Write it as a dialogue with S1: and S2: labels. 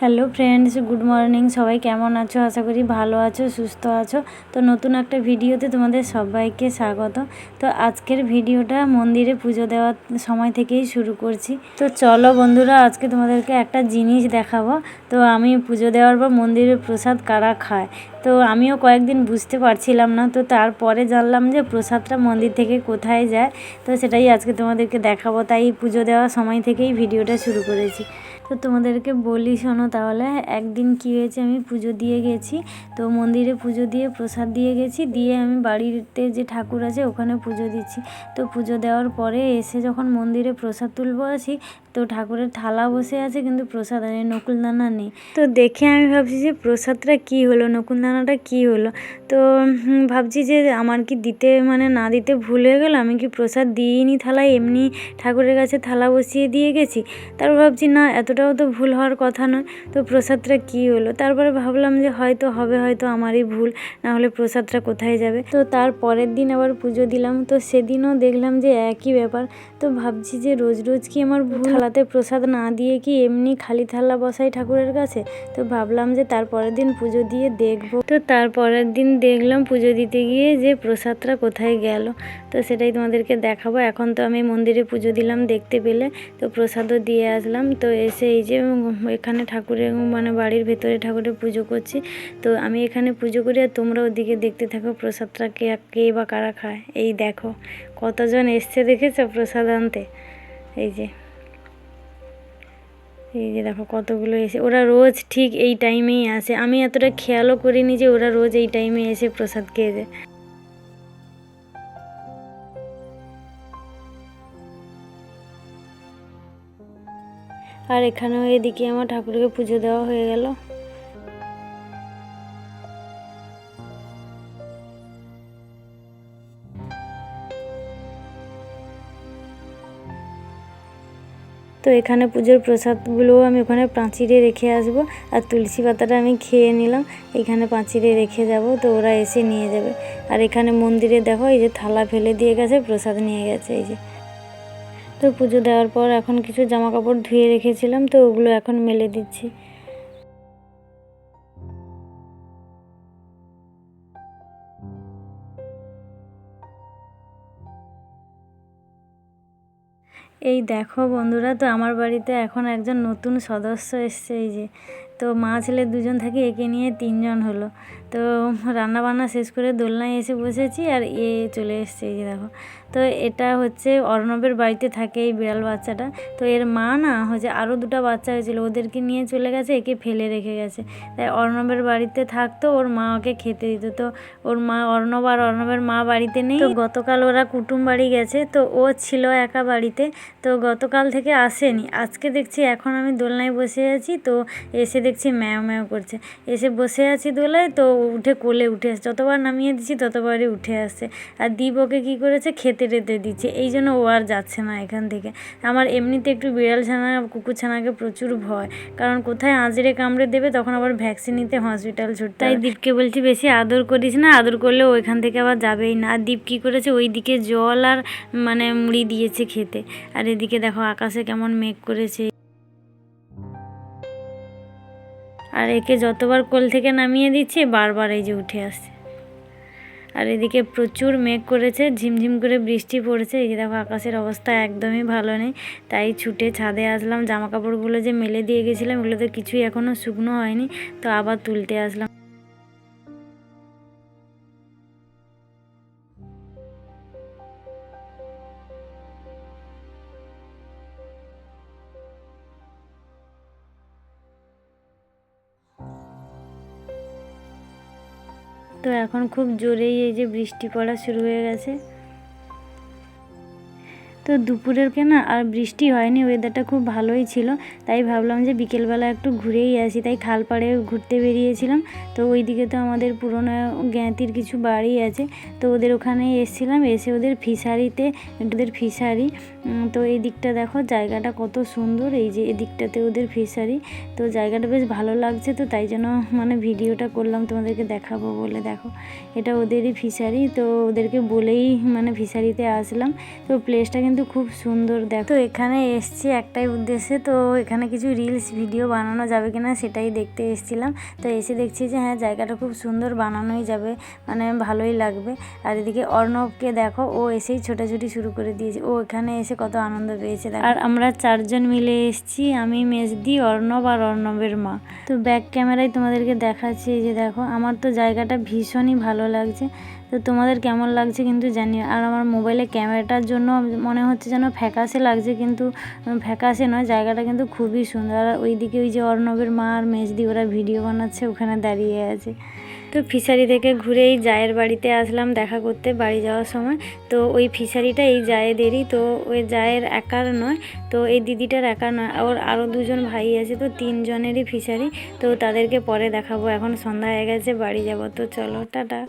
S1: Hello friends good morning সবাই কেমন আছো? আশা করি ভালো আছো, সুস্থ আছো। তো নতুন একটা ভিডিওতে তোমাদের সবাইকে স্বাগত। তো আজকের ভিডিওটা মন্দিরে পুজো দেওয়ার সময় থেকেই শুরু করছি। তো চলো বন্ধুরা, আজকে তোমাদেরকে একটা জিনিস দেখাবো। তো আমি পুজো দেওয়ার পর মন্দিরে প্রসাদ কারা খায়? তো আমিও কয়েকদিন বুঝতে পারছিলাম না। তো তারপরে জানলাম যে প্রসাদটা মন্দির থেকে কোথায় যায়। তো সেটাই আজকে তোমাদেরকে দেখাবো। তাই পুজো দেওয়ার সময় থেকেই ভিডিওটা শুরু করেছি। তো তোমাদেরকে বলি, শোনো তাহলে, একদিন কী হয়েছে, আমি পুজো দিয়ে গেছি। তো মন্দিরে পুজো দিয়ে, প্রসাদ দিয়ে গেছি, দিয়ে আমি বাড়িতে যে ঠাকুর আছে, ওখানে পুজো দিচ্ছি। তো পুজো দেওয়ার পরে এসে যখন মন্দিরে প্রসাদ তুলবো আসি তো ঠাকুরের থালা বসে আছে, কিন্তু প্রসাদ আর নকুলদানা নেই। তো দেখে আমি ভাবছি যে প্রসাদটা কী হলো, নকুলদানাটা কী হলো? তো ভাবছি যে আমার কি দিতে মানে না দিতে ভুল হয়ে গেল? আমি কি প্রসাদ দিইনি থালায়? এমনি ঠাকুরের কাছে থালা বসিয়ে দিয়ে গেছি। তারপর ভাবছি, না, এতটাও তো ভুল হওয়ার কথা নয়। তো প্রসাদটা কী হলো? তারপরে ভাবলাম যে হয়তো হবে, হয়তো আমারই ভুল, না হলে প্রসাদটা কোথায় যাবে? তো তার পরের দিন আবার পুজো দিলাম। তো সেদিনও দেখলাম যে একই ব্যাপার। তো ভাবছি যে রোজ রোজ কি আমার ভুল থালাতে প্রসাদ না দিয়ে কি এমনি খালি থালা বসাই ঠাকুরের কাছে? তো ভাবলাম যে তার পরের দিন পুজো দিয়ে দেখব। তো তারপরের দিন দেখলাম পুজো দিতে গিয়ে যে প্রসাদটা কোথায় গেল। তো সেটাই তোমাদেরকে দেখাবো। এখন তো আমি মন্দিরে পুজো দিলাম দেখতে পেলে। তো প্রসাদও দিয়ে আসলাম। তো এসে এই যে এখানে ঠাকুরের মানে বাড়ির ভেতরে ঠাকুরের পুজো করছি। তো আমি এখানে পুজো করি আর তোমরা ওদিকে দেখতে থাকো প্রসাদটা কে কে বা কারা খায়। এই দেখো, কতজন এসছে দেখেছ প্রসাদ আনতে? এই যে। এই যে দেখো কতগুলো এসে, ওরা রোজ ঠিক এই টাইমেই আসে। আমি এতটা খেয়ালও করিনি যে ওরা রোজ এই টাইমে এসে প্রসাদ খেয়ে যায়। আর এখানেও এদিকে আমার ঠাকুরকে পুজো দেওয়া হয়ে গেল। তো এখানে পুজোর প্রসাদগুলোও আমি ওখানে পাঁচিরে রেখে আসব। আর তুলসী পাতাটা আমি খেয়ে নিলাম, এখানে পাঁচিরে রেখে যাব, তো ওরা এসে নিয়ে যাবে। আর এখানে মন্দিরে দেখো, এই যে থালা ফেলে দিয়ে গেছে, প্রসাদ নিয়ে গেছে, এই যে। তো পুজো দেওয়ার পর এখন কিছু জামা কাপড় ধুয়ে রেখেছিলাম, তো ওগুলো এখন মেলে দিচ্ছি। এই দেখো বন্ধুরা, তো আমার বাড়িতে এখন একজন নতুন সদস্য এসছে, এই যে। তো মা ছেলে দুজন থাকি, একে নিয়ে তিনজন হলো। তো রান্নাবান্না শেষ করে দোলনায় এসে বসেছি আর এ চলে এসছে, এই যে দেখো। তো এটা হচ্ছে অর্ণবের বাড়িতে থাকে এই বিড়াল বাচ্চাটা। তো এর মা না হচ্ছে আরও দুটো বাচ্চা হয়েছিল, ওদেরকে নিয়ে চলে গেছে, একে ফেলে রেখে গেছে। তাই অর্ণবের বাড়িতে থাকতো, ওর মা ওকে খেতে দিত। তো ওর মা অর্ণব আর অর্ণবের মা বাড়িতে নেই। তো গতকাল ওরা কুটুম বাড়ি গেছে, তো ও ছিল একা বাড়িতে। তো গতকাল থেকে আসেনি। আজকে দেখছি এখন আমি দোলনায় বসে আছি, তো এসে দেখছি ম্যাও ম্যাও করছে। এসে বসে আছি দোলায়, তো উঠে কোলে উঠে আসছে। যতবার নামিয়ে দিচ্ছি ততবারই উঠে আসছে। আর দীপ ওকে কী করেছে, খেতে টেতে দিচ্ছে। এই জন্য ও আর যাচ্ছে না এখান থেকে। আমার এমনিতে একটু বিড়াল ছানা কুকুর ছানাকে প্রচুর ভয়। কারণ কোথায় আঁচড়ে কামড়ে দেবে তখন আবার ভ্যাকসিন নিতে হসপিটাল ছুটতে তাই দীপকে বলছি বেশি আদর করিস না আদর করলে ওইখান থেকে আবার যাবেই না। আর দীপ কী করেছে ওই দিকে জল আর মানে মুড়ি দিয়েছে খেতে। আর এদিকে দেখো আকাশে কেমন মেঘ করেছে। আর একে যতবার কোল থেকে নামিয়ে দিচ্ছে বারবার এই যে উঠে আসছে। আর এদিকে প্রচুর মেঘ করেছে, ঝিমঝিম করে বৃষ্টি পড়েছে। এই দেখো, আকাশের অবস্থা একদমই ভালো নেই। তাই ছুটে ছাদে আসলাম জামা কাপড়গুলো যে মেলে দিয়ে গেছিলাম ওগুলো তো কিছুই এখনও শুকনো হয়নি। তো আবার তুলতে আসলাম। তো এখন খুব জোরেই এই যে বৃষ্টি পড়া শুরু হয়ে গেছে। তো দুপুরের কেনা আর বৃষ্টি হয়নি ওয়েদারটা খুব ভালোই ছিল। তাই ভাবলাম যে বিকেলবেলা একটু ঘুরেই আসি। তাই খাল পাড়ে ঘুরতে বেরিয়েছিলাম। তো ওইদিকে তো আমাদের পুরোনো জ্ঞাতির কিছু বাড়ি আছে। তো ওদের ওখানে এসেছিলাম। এসে ওদের ফিশারিতে, ওদের ফিশারি তো এই দিকটা দেখো, জায়গাটা কত সুন্দর। এই যে এদিকটাতে ওদের ফিশারি। তো জায়গাটা বেশ ভালো লাগছে তো, তাই জন্য মানে ভিডিওটা করলাম, তোমাদেরকে দেখাবো বলে। দেখো, এটা ওদেরই ফিশারি। তো ওদেরকে বলেই মানে ফিশারিতে আসলাম। তো প্লেসটা কিন্তু খুব সুন্দর দেখো। তো এখানে এসছি একটাই উদ্দেশ্যে, তো এখানে কিছু রিলস ভিডিও বানানো যাবে কিনা সেটাই দেখতে এসেছিলাম। তো এসে দেখছি যে হ্যাঁ জায়গাটা খুব সুন্দর বানানোই যাবে মানে ভালোই লাগবে। আর এদিকে অর্ণবকে দেখো, ও এসেই ছোটাছুটি শুরু করে দিয়েছে। ও এখানে এসে কত আনন্দ পেয়েছে আর আমরা চারজন মিলে এসেছি, আমি, মেজদি, অর্ণব আর অর্ণবের মা। তো ব্যাক ক্যামেরায় তোমাদেরকে দেখাচ্ছি যে দেখো, আমার তো জায়গাটা ভীষণই ভালো লাগছে। তো তোমাদের কেমন লাগছে কিন্তু জানি আর আমার মোবাইলে ক্যামেরাটার জন্য মনে হচ্ছে যেন ফ্যাকাশে লাগছে কিন্তু উম, ফ্যাকাশে নয় জায়গাটা কিন্তু খুবই সুন্দর। আর ওইদিকে ওই যে অর্ণবের মা আর মেজদি ওরা ভিডিও বানাচ্ছে ওখানে দাঁড়িয়ে আছে। তো ফিশারি থেকে ঘুরেই জায়ের বাড়িতে আসলাম দেখা করতে বাড়ি যাওয়ার সময়। তো ওই ফিশারিটা এই জায়েদেরই তো ওই জায়ের একার নয় তো এই দিদিটার একা নয় ওর আরও দুজন ভাই আছে তো তিনজনেরই ফিশারি। তো তাদেরকে পরে দেখাবো এখন সন্ধ্যা হয়ে গেছে বাড়ি যাব। তো চলো টাটা।